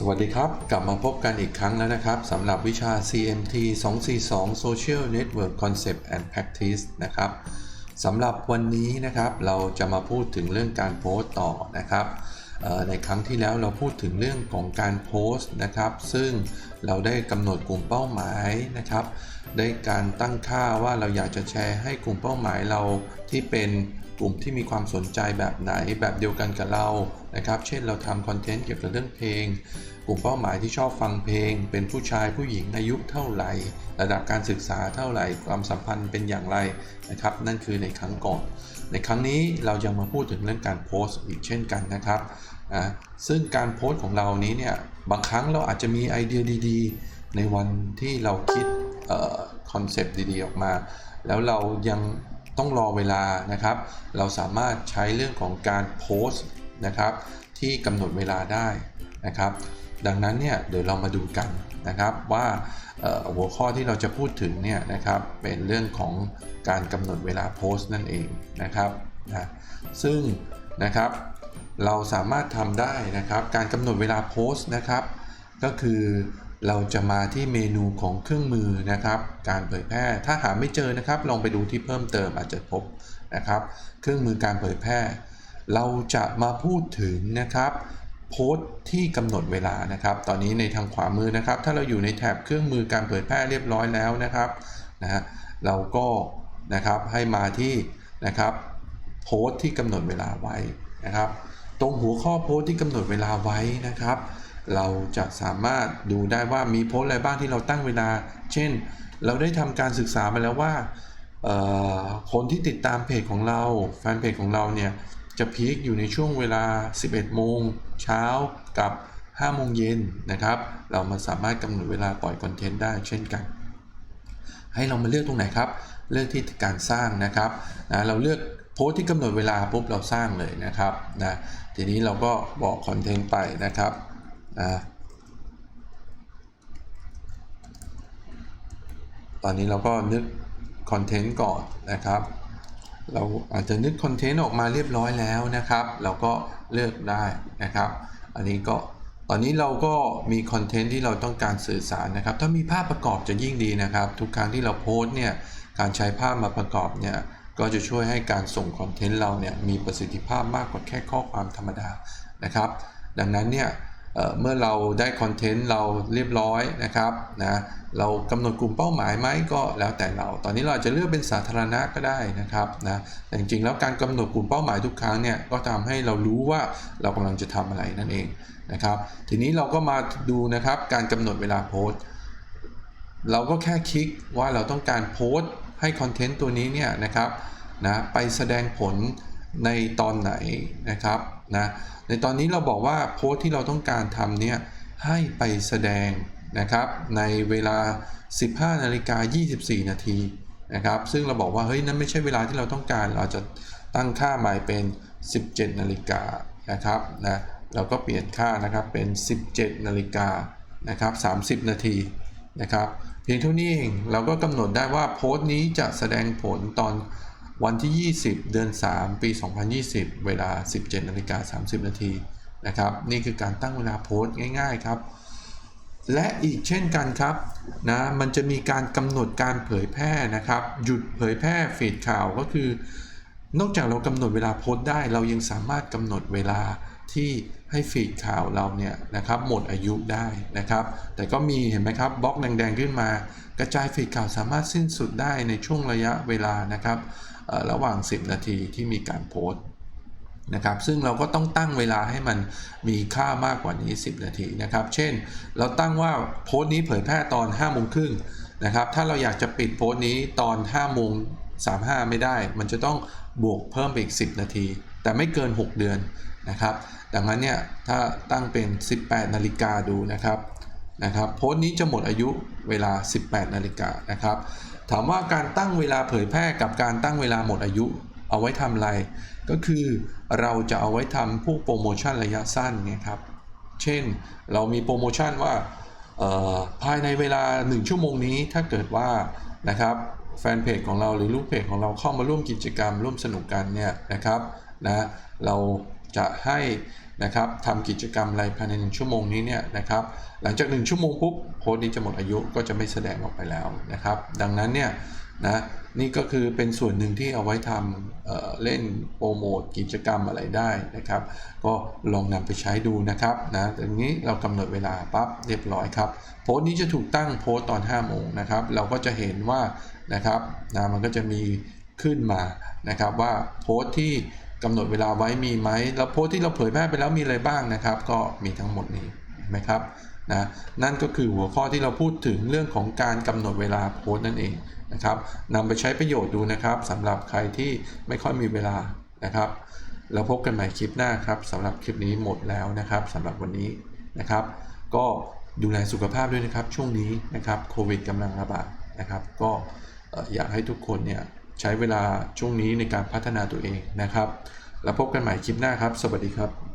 สวัสดีครับ กลับมาพบกันอีกครั้งแล้วนะครับสำหรับวิชา CMT 242 Social Network Concept and Practice นะครับสำหรับวันนี้นะครับเราจะมาพูดถึงเรื่องการโพสต์ต่อนะครับในครั้งที่แล้วเราพูดถึงเรื่องของการโพสต์นะครับ ซึ่งเราได้กำหนดกลุ่มเป้าหมายนะครับ ได้การตั้งค่าว่าเราอยากจะแชร์ให้กลุ่มเป้าหมายเราที่เป็นกลุ่มที่มีความสนใจแบบไหนแบบเดียวกันกับเรา นะครับ เช่นเราทำคอนเทนต์เกี่ยวกับเรื่องเพลง กลุ่มเป้าหมายที่ชอบฟังเพลง เป็นผู้ชายผู้หญิงอายุเท่าไหร่ ระดับการศึกษาเท่าไหร่ ความสัมพันธ์เป็นอย่างไรนะครับ นั่นคือในครั้งก่อน ในครั้งนี้เราจะมาพูดถึงเรื่องการโพสต์อีกเช่นกันนะครับอ่าซึ่งการโพสต์ของเรานี้เนี่ย บางครั้งเราอาจจะมีไอเดียดี ๆ ในวันที่เราคิด คอนเซปต์ดีๆ ออกมา แล้วเรายังต้องรอเวลานะครับ เราสามารถใช้เรื่องของการโพสต์นะครับที่กำหนดเวลาได้นะครับ ดังนั้นเนี่ยเดี๋ยวเรามาดูกันนะครับว่าหัวข้อที่เราจะพูดถึงเนี่ยนะครับเป็นเรื่องของการกำหนดเวลาโพสต์นั่นเองนะครับนะซึ่งนะครับเราสามารถทำได้นะครับ การกำหนดเวลาโพสต์นะครับ ก็คือ เราจะมาที่เมนูของเครื่องมือนะครับ การเผยแพร่ถ้าหาไม่เจอนะครับ ลองไปดูที่เพิ่มเติมอาจจะพบนะครับ เครื่องมือการเผยแพร่ เราจะมาพูดถึงนะครับโพสต์ที่กำหนดเวลานะครับ ตอนนี้ในทางขวามือนะครับ ถ้าเราอยู่ในแถบเครื่องมือการเผยแพร่เรียบร้อยแล้วนะครับนะฮะเราก็นะครับให้มาที่นะครับโพสต์ที่กำหนดเวลาไว้นะครับ ตรงหัวข้อโพสต์ที่กำหนดเวลาไว้นะครับ เราจะสามารถดูได้ว่ามีโพสอะไรบ้างที่เราตั้งเวลา เช่น เราได้ทำการศึกษามาแล้วว่าคนที่ติดตามเพจของเราแฟนเพจของเราเนี่ยจะพีคอยู่ในช่วงเวลา 11 โมงเช้ากับ 5 โมงเย็นนะครับ เรามาสามารถกำหนดเวลาปล่อยคอนเทนต์ได้เช่นกัน ให้เรามาเลือกตรงไหนครับ เลือกที่การสร้างนะครับนะเราเลือกโพสที่กำหนดเวลาปุ๊บเราสร้างเลยนะครับนะทีนี้เราก็บอกคอนเทนต์ไปนะครับ นะตอนนี้เราก็นึกคอนเทนต์ก่อนนะครับ เราอาจจะนึกคอนเทนต์ออกมาเรียบร้อยแล้วนะครับ เราก็เลือกได้นะครับ อันนี้ก็ตอนนี้เราก็มีคอนเทนต์ที่เราต้องการสื่อสารนะครับ ถ้ามีภาพประกอบจะยิ่งดีนะครับ ทุกครั้งที่เราโพสต์เนี่ยการใช้ภาพมาประกอบเนี่ยก็จะช่วยให้การส่งคอนเทนต์เราเนี่ยมีประสิทธิภาพมากกว่าแค่ข้อความธรรมดานะครับ ดังนั้นเนี่ย เมื่อเราได้คอนเทนต์เราเรียบร้อยนะครับนะเรากำหนดกลุ่มเป้าหมายไหมก็แล้วแต่เรา ตอนนี้เราจจะเลือกเป็นสาธารณะก็ได้นะครับนะแต่จริงๆแล้วการกำหนดกลุ่มเป้าหมายทุกครั้งเนี่ยก็ทำให้เรารู้ว่าเรากำลังจะทำอะไรนั่นเองนะครับ ทีนี้เราก็มาดูนะครับการกำหนดเวลาโพสต์เราก็แค่คลิกว่าเราต้องการโพสต์ให้คอนเทนต์ตัวนี้เนี่ยนะครับนะไปแสดงผล ในตอนไหนนะครับนะในตอนนี้เราบอกว่าโพสที่เราต้องการทำเนี่ยให้ไปแสดงนะครับในเวลา 15นาฬิกา24 นาทีนะครับซึ่งเราบอกว่าเฮ้ยนั่นไม่ใช่เวลาที่เราต้องการ เราจะตั้งค่าใหม่เป็น 17 นาฬิกานะครับนะเราก็เปลี่ยนค่านะครับเป็น 17 นาฬิกานะครับ30 นาทีนะครับเพียงเท่านี้เองเราก็กำหนดได้ว่าโพสต์นี้จะแสดงผลตอน วันที่ 20 เดือน 3 ปี 2020 เวลา 17นาฬิกา30 นาทีนะครับ นี่คือการตั้งเวลาโพสต์ง่าย ๆ ครับ และอีกเช่นกันครับนะมันจะมีการกำหนดการเผยแพร่นะครับ หยุดเผยแพร่ฟีดข่าวก็คือ นอกจากเรากำหนดเวลาโพสต์ได้ เรายังสามารถกำหนดเวลา ที่ให้ฟีดข่าวเราเนี่ยนะครับหมดอายุได้นะครับ แต่ก็มีเห็นไหมครับบล็อกแดงๆขึ้นมา กระจายฟีดข่าวสามารถสิ้นสุดได้ในช่วงระยะเวลานะครับระหว่าง 10 นาทีที่มีการโพสต์นะครับซึ่งเราก็ต้องตั้งเวลาให้มันมีค่ามากกว่านี้ 10 นาทีนะครับ เช่น เราตั้งว่าโพสต์นี้เผยแพร่ตอน5โมงครึ่งนะครับ ถ้าเราอยากจะปิดโพสต์นี้ตอน5โมง35ไม่ได้ มันจะต้องบวกเพิ่มไปอีก 10 นาที แต่ไม่เกิน 6 เดือนนะครับ ดังนั้นเนี่ยถ้าตั้งเป็น 18 นาฬิกาดูนะครับนะครับโพสต์นี้จะหมดอายุเวลา 18 นาฬิกานะครับ ถามว่าการตั้งเวลาเผยแพร่กับการตั้งเวลาหมดอายุเอาไว้ทำอะไร ก็คือเราจะเอาไว้ทำพวกโปรโมชั่นระยะสั้นเนี่ยครับ เช่นเรามีโปรโมชั่นว่าภายในเวลา 1 ชั่วโมงนี้ถ้าเกิดว่านะครับแฟนเพจของเราหรือลูกเพจของเราเข้ามาร่วมกิจกรรมร่วมสนุกกันเนี่ยนะครับนะเรา จะให้นะครับทำกิจกรรมอะไรภายในหนึ่งชั่วโมงนี้เนี่ยนะครับหลังจาก 1 ชั่วโมงปุ๊บโพสต์นี้จะหมดอายุก็จะไม่แสดงออกไปแล้วนะครับ ดังนั้นเนี่ยนะนี่ก็คือเป็นส่วนหนึ่งที่เอาไว้ทำเเล่นโปรโมทกิจกรรมอะไรได้นะครับ ก็ลองนำไปใช้ดูนะครับนะตรงนี้เรากำหนดเวลาปั๊บเรียบร้อยครับโพสต์นี้จะถูกตั้งโพสต์ตอน5โมงนะครับ เราก็จะเห็นว่านะครับนะมันก็จะมีขึ้นมานะครับว่าโพสต์ที่ กำหนดเวลาไว้มีไหมแล้วโพสที่เราเผยแพร่ไปแล้วมีอะไรบ้างนะครับ ก็มีทั้งหมดนี้ไหมครับนะนั่นก็คือหัวข้อที่เราพูดถึงเรื่องของการกำหนดเวลาโพสนั่นเองนะครับนำไปใช้ประโยชน์ดูนะครับสำหรับใครที่ไม่ค่อยมีเวลานะครับแล้วพบกันใหม่คลิปหน้าครับสำหรับคลิปนี้หมดแล้วนะครับสำหรับวันนี้นะครับ ก็ดูแลสุขภาพด้วยนะครับช่วงนี้นะครับโควิดกำลังระบาดนะครับ ก็อยากให้ทุกคนเนี่ย ใช้เวลาช่วงนี้ในการพัฒนาตัวเองนะครับ แล้วพบกันใหม่คลิปหน้าครับ สวัสดีครับ